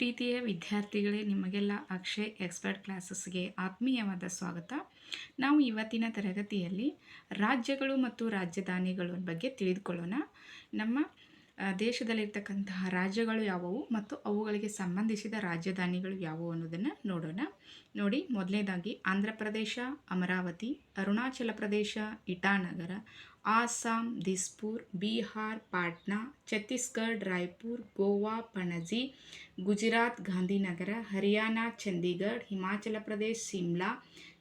ಪ್ರೀತಿಯ ವಿದ್ಯಾರ್ಥಿಗಳೇ, ನಿಮಗೆಲ್ಲ ಅಕ್ಷಯ್ ಎಕ್ಸ್ಪರ್ಟ್ ಕ್ಲಾಸಸ್ಗೆ ಆತ್ಮೀಯವಾದ ಸ್ವಾಗತ. ನಾವು ಇವತ್ತಿನ ತರಗತಿಯಲ್ಲಿ ರಾಜ್ಯಗಳು ಮತ್ತು ರಾಜಧಾನಿಗಳ ಬಗ್ಗೆ ತಿಳಿದುಕೊಳ್ಳೋಣ. ನಮ್ಮ ದೇಶದಲ್ಲಿರ್ತಕ್ಕಂತಹ ರಾಜ್ಯಗಳು ಯಾವುವು ಮತ್ತು ಅವುಗಳಿಗೆ ಸಂಬಂಧಿಸಿದ ರಾಜಧಾನಿಗಳು ಯಾವುವು ಅನ್ನೋದನ್ನು ನೋಡೋಣ. ನೋಡಿ ಮೊದಲನೇದಾಗಿ ಆಂಧ್ರ ಪ್ರದೇಶ, ಅಮರಾವತಿ, ಅರುಣಾಚಲ ಪ್ರದೇಶ, ಇಟಾನಗರ, ಆಸ್ಸಾಂ, ದಿಸ್ಪುರ್, ಬಿಹಾರ್, ಪಾಟ್ನಾ ಛತ್ತೀಸ್ಗಢ ರಾಯ್ಪುರ್, ಗೋವಾ, ಪಣಜಿ, ಗುಜರಾತ್, ಗಾಂಧಿನಗರ, ಹರಿಯಾಣ, ಚಂಡೀಗಢ, ಹಿಮಾಚಲ ಪ್ರದೇಶ, ಶಿಮ್ಲಾ,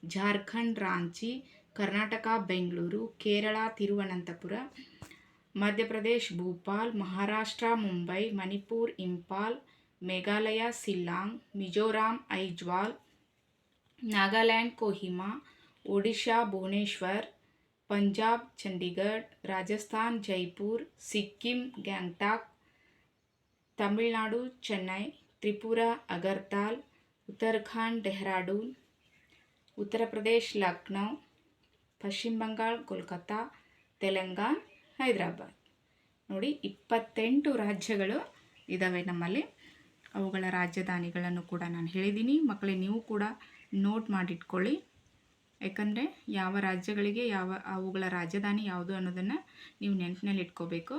ಜಾರ್ಖಂಡ್, ರಾಂಚಿ, ಕರ್ನಾಟಕ, ಬೆಂಗಳೂರು, ಕೇರಳ, ತಿರುವನಂತಪುರ, ಮಧ್ಯಪ್ರದೇಶ, ಭೂಪಾಲ್, ಮಹಾರಾಷ್ಟ್ರ, ಮುಂಬೈ, ಮಣಿಪುರ್ ಇಂಪಾಲ್ ಮೇಘಾಲಯ ಸಿಲ್ಲಾಂಗ್ ಮಿಜೋರಾಂ, ಐಜ್ವಾಲ್ ನಾಗಾಲ್ಯಾಂಡ್, ಕೋಹಿಮಾ, ಒಡಿಶಾ, ಭುವನೇಶ್ವರ್, ಪಂಜಾಬ್, ಚಂಡೀಗಢ್, ರಾಜಸ್ಥಾನ್, ಜೈಪುರ್, ಸಿಕ್ಕಿಂ, ಗ್ಯಾಂಗ್ಟಾಕ್, ತಮಿಳುನಾಡು, ಚೆನ್ನೈ, ತ್ರಿಪುರ, ಅಗರ್ತಾಲ್, ಉತ್ತರಾಖಂಡ್, ಡೆಹ್ರಾಡೂನ್, ಉತ್ತರ ಪ್ರದೇಶ್, ಲಕ್ನೌ, ಪಶ್ಚಿಮ ಬಂಗಾಳ, ಕೋಲ್ಕತ್ತಾ, ತೆಲಂಗಾಣ, ಹೈದರಾಬಾದ್. ನೋಡಿ, ಇಪ್ಪತ್ತೆಂಟು ರಾಜ್ಯಗಳು ಇದ್ದಾವೆ ನಮ್ಮಲ್ಲಿ. ಅವುಗಳ ರಾಜಧಾನಿಗಳನ್ನು ಕೂಡ ನಾನು ಹೇಳಿದ್ದೀನಿ. ಮಕ್ಕಳೇ, ನೀವು ಕೂಡ ನೋಟ್ ಮಾಡಿಟ್ಕೊಳ್ಳಿ. ಯಾಕಂದರೆ ಯಾವ ರಾಜ್ಯಗಳಿಗೆ ಯಾವ ಅವುಗಳ ರಾಜಧಾನಿ ಯಾವುದು ಅನ್ನೋದನ್ನು ನೀವು ನೆನಪಿನಲ್ಲಿ ಇಟ್ಕೋಬೇಕು.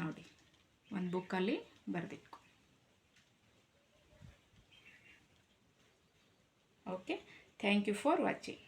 ನೋಡಿ, ಒಂದು ಬುಕ್ಕಲ್ಲಿ ಬರೆದಿಟ್ಕೊ. Okay thank you for watching